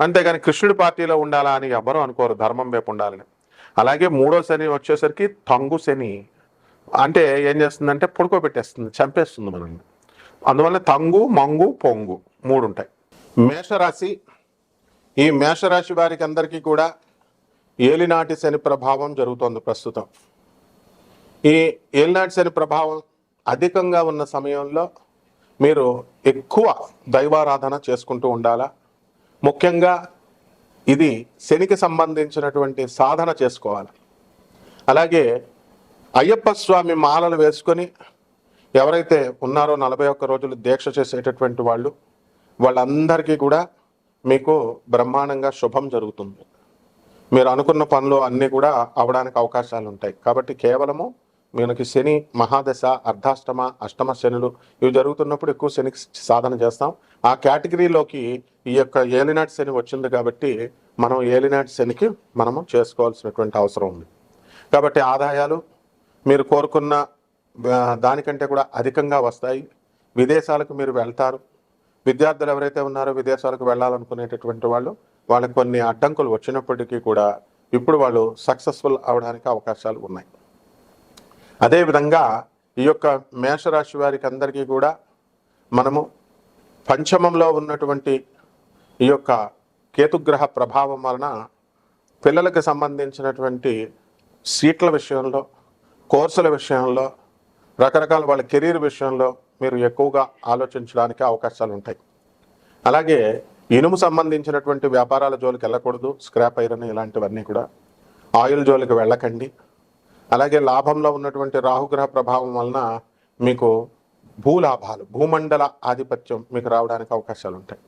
అంతేగాని కృష్ణుడి పార్టీలో ఉండాలా అని ఎవ్వరూ అనుకోరు ధర్మం వైపు ఉండాలని. అలాగే మూడో శని వచ్చేసరికి తంగు శని. అంటే ఏం చేస్తుందంటే పడుకోబెట్టేస్తుంది చంపేస్తుంది మనల్ని. అందువల్ల తంగు మంగు పొంగు మూడు ఉంటాయి మేషరాశి ఈ మేషరాశి వారికి అందరికీ కూడా ఏలినాటి శని ప్రభావం జరుగుతోంది ప్రస్తుతం. ఈ ఏలినాటి శని ప్రభావం అధికంగా ఉన్న సమయంలో మీరు ఎక్కువ దైవారాధన చేసుకుంటూ ఉండాలా? ముఖ్యంగా ఇది శనికి సంబంధించినటువంటి సాధన చేసుకోవాలి. అలాగే అయ్యప్ప స్వామి మాలలు వేసుకొని ఎవరైతే ఉన్నారో నలభై ఒక్క రోజులు దీక్ష చేసేటటువంటి వాళ్ళు వాళ్ళందరికీ కూడా మీకు బ్రహ్మాండంగా శుభం జరుగుతుంది. మీరు అనుకున్న పనులు అన్నీ కూడా అవడానికి అవకాశాలు ఉంటాయి కాబట్టి కేవలము మనకి శని మహాదశ అర్ధాష్టమ అష్టమ శనులు ఇవి జరుగుతున్నప్పుడు ఎక్కువ శనికి సాధన చేస్తాం. ఆ కేటగిరీలోకి ఈ యొక్క ఏలినాటి శని వచ్చింది కాబట్టి మనం ఏలినాటి శనికి మనము చేసుకోవాల్సినటువంటి అవసరం ఉంది. కాబట్టి ఆదాయాలు మీరు కోరుకున్న దానికంటే కూడా అధికంగా వస్తాయి. విదేశాలకు మీరు వెళ్తారు. విద్యార్థులు ఎవరైతే ఉన్నారో విదేశాలకు వెళ్ళాలనుకునేటటువంటి వాళ్ళు వాళ్ళకి కొన్ని అడ్డంకులు వచ్చినప్పటికీ కూడా ఇప్పుడు వాళ్ళు సక్సెస్ఫుల్ అవడానికి అవకాశాలు ఉన్నాయి. అదేవిధంగా ఈ యొక్క మేషరాశి వారికి అందరికీ కూడా మనము పంచమంలో ఉన్నటువంటి ఈ యొక్క కేతుగ్రహ ప్రభావం వలన పిల్లలకు సంబంధించినటువంటి సీట్ల విషయంలో కోర్సుల విషయంలో రకరకాల వాళ్ళ కెరీర్ విషయంలో మీరు ఎక్కువగా ఆలోచించడానికి అవకాశాలు ఉంటాయి. అలాగే ఇనుము సంబంధించినటువంటి వ్యాపారాల జోలికి వెళ్ళకూడదు స్క్రాప్ ఐరన్ ఇలాంటివన్నీ కూడా. ఆయిల్ జోలికి వెళ్ళకండి. అలాగే లాభంలో ఉన్నటువంటి రాహుగ్రహ ప్రభావం వలన మీకు భూలాభాలు భూమండల ఆధిపత్యం మీకు రావడానికి అవకాశాలు ఉంటాయి.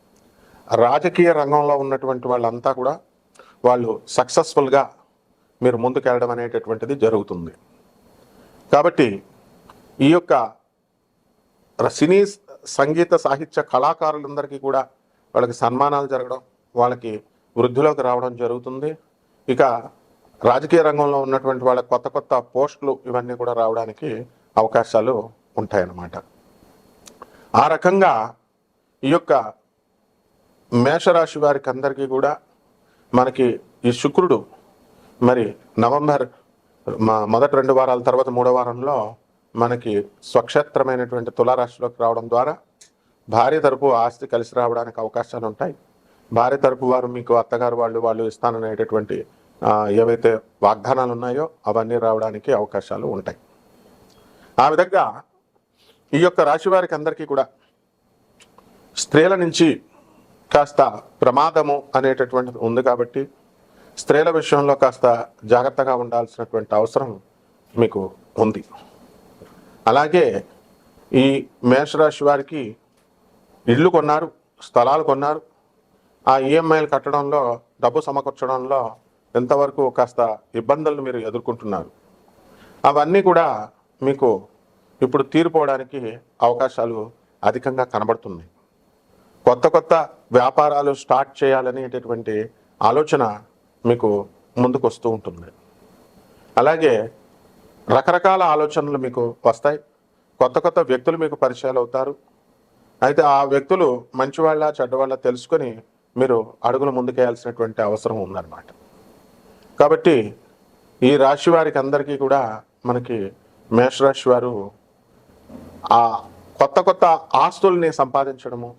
రాజకీయ రంగంలో ఉన్నటువంటి వాళ్ళంతా కూడా వాళ్ళు సక్సెస్ఫుల్గా మీరు ముందుకెళ్ళడం అనేటటువంటిది జరుగుతుంది. కాబట్టి ఈ యొక్క సినీ సంగీత సాహిత్య కళాకారులందరికీ కూడా వాళ్ళకి సన్మానాలు జరగడం వాళ్ళకి వృద్ధిలోకి రావడం జరుగుతుంది. ఇక రాజకీయ రంగంలో ఉన్నటువంటి వాళ్ళ కొత్త కొత్త పోస్టులు ఇవన్నీ కూడా రావడానికి అవకాశాలు ఉంటాయన్నమాట. ఆ రకంగా ఈ యొక్క మేషరాశి వారికి అందరికీ కూడా మనకి ఈ శుక్రుడు మరి నవంబర్ మా మొదటి రెండు వారాల తర్వాత మూడో వారంలో మనకి స్వక్షేత్రమైనటువంటి తులారాశిలోకి రావడం ద్వారా భార్య తరపు ఆస్తి కలిసి రావడానికి అవకాశాలు ఉంటాయి. భార్య తరపు వారు మీకు అత్తగారు వాళ్ళు వాళ్ళు ఇస్తాననేటటువంటి ఏవైతే వాగ్దానాలు ఉన్నాయో అవన్నీ రావడానికి అవకాశాలు ఉంటాయి. ఆ విధంగా ఈ యొక్క రాశి వారికి అందరికీ కూడా స్త్రీల నుంచి కాస్త ప్రమాదము అనేటటువంటిది ఉంది కాబట్టి స్త్రీల విషయంలో కాస్త జాగ్రత్తగా ఉండాల్సినటువంటి అవసరం మీకు ఉంది. అలాగే ఈ మేషరాశి వారికి ఇల్లు కొన్నారు స్థలాలు కొన్నారు. ఆ ఈఎంఐలు కట్టడంలో డబ్బు సమకూర్చడంలో ఎంతవరకు కాస్త ఇబ్బందులను మీరు ఎదుర్కొంటున్నారు? అవన్నీ కూడా మీకు ఇప్పుడు తీరిపోవడానికి అవకాశాలు అధికంగా కనబడుతున్నాయి. కొత్త కొత్త వ్యాపారాలు స్టార్ట్ చేయాలనేటటువంటి ఆలోచన మీకు ముందుకు వస్తూ ఉంటుంది. అలాగే రకరకాల ఆలోచనలు మీకు వస్తాయి. కొత్త కొత్త వ్యక్తులు మీకు పరిచయాలు అవుతారు. అయితే ఆ వ్యక్తులు మంచివాళ్ళ చెడ్డవాళ్ళ తెలుసుకొని మీరు అడుగులు ముందుకేయాల్సినటువంటి అవసరం ఉందన్నమాట. కాబట్టి ఈ రాశి వారికి అందరికీ కూడా మనకి మేషరాశి వారు ఆ కొత్త కొత్త ఆస్తుల్ని సంపాదించడము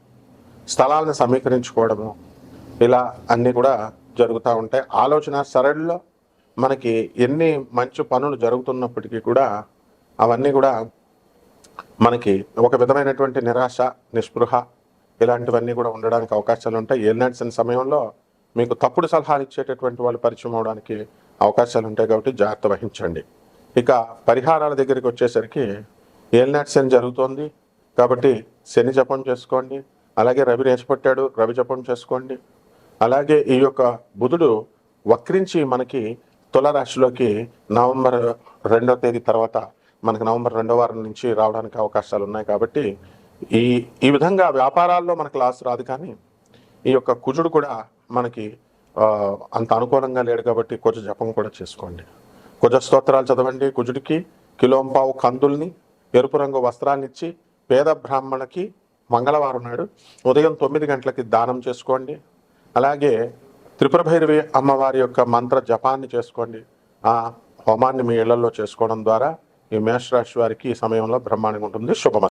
స్థలాలను సమీకరించుకోవడము ఇలా అన్నీ కూడా జరుగుతూ ఉంటాయి. ఆలోచన సరళిలో మనకి ఎన్ని మంచి పనులు జరుగుతున్నప్పటికీ కూడా అవన్నీ కూడా మనకి ఒక విధమైనటువంటి నిరాశ నిస్పృహ ఇలాంటివన్నీ కూడా ఉండడానికి అవకాశాలు ఉంటాయి. ఏలినాడ్సిన సమయంలో మీకు తప్పుడు సలహాలు ఇచ్చేటటువంటి వాళ్ళు పరిచయం అవడానికి అవకాశాలు ఉంటాయి కాబట్టి జాగ్రత్త వహించండి. ఇక పరిహారాల దగ్గరికి వచ్చేసరికి ఏలినాటి శని జరుగుతోంది కాబట్టి శని జపం చేసుకోండి. అలాగే రవి నేర్చిపట్టాడు రవి జపం చేసుకోండి. అలాగే ఈ యొక్క బుధుడు వక్రించి మనకి తులరాశిలోకి నవంబర్ రెండో తేదీ తర్వాత మనకి నవంబర్ రెండో వారం నుంచి రావడానికి అవకాశాలు ఉన్నాయి కాబట్టి ఈ ఈ విధంగా వ్యాపారాల్లో మనకు లాస్ రాదు కానీ ఈ యొక్క కుజుడు కూడా మనకి అంత అనుకూలంగా లేడు కాబట్టి కుజ జపం కూడా చేసుకోండి. కుజ స్తోత్రాలు చదవండి. కుజుడికి కిలోంపావు కందుల్ని ఎరుపు రంగు వస్త్రాన్ని ఇచ్చి పేద బ్రాహ్మణకి మంగళవారం నాడు ఉదయం తొమ్మిది గంటలకి దానం చేసుకోండి. అలాగే త్రిపుర భైరవి అమ్మవారి యొక్క మంత్ర జపాన్ని చేసుకోండి. ఆ హోమాన్ని మీ ఇళ్ళలో చేసుకోవడం ద్వారా ఈ మేషరాశి వారికి ఈ సమయంలో బ్రహ్మాండంగా ఉంటుంది. శుభమ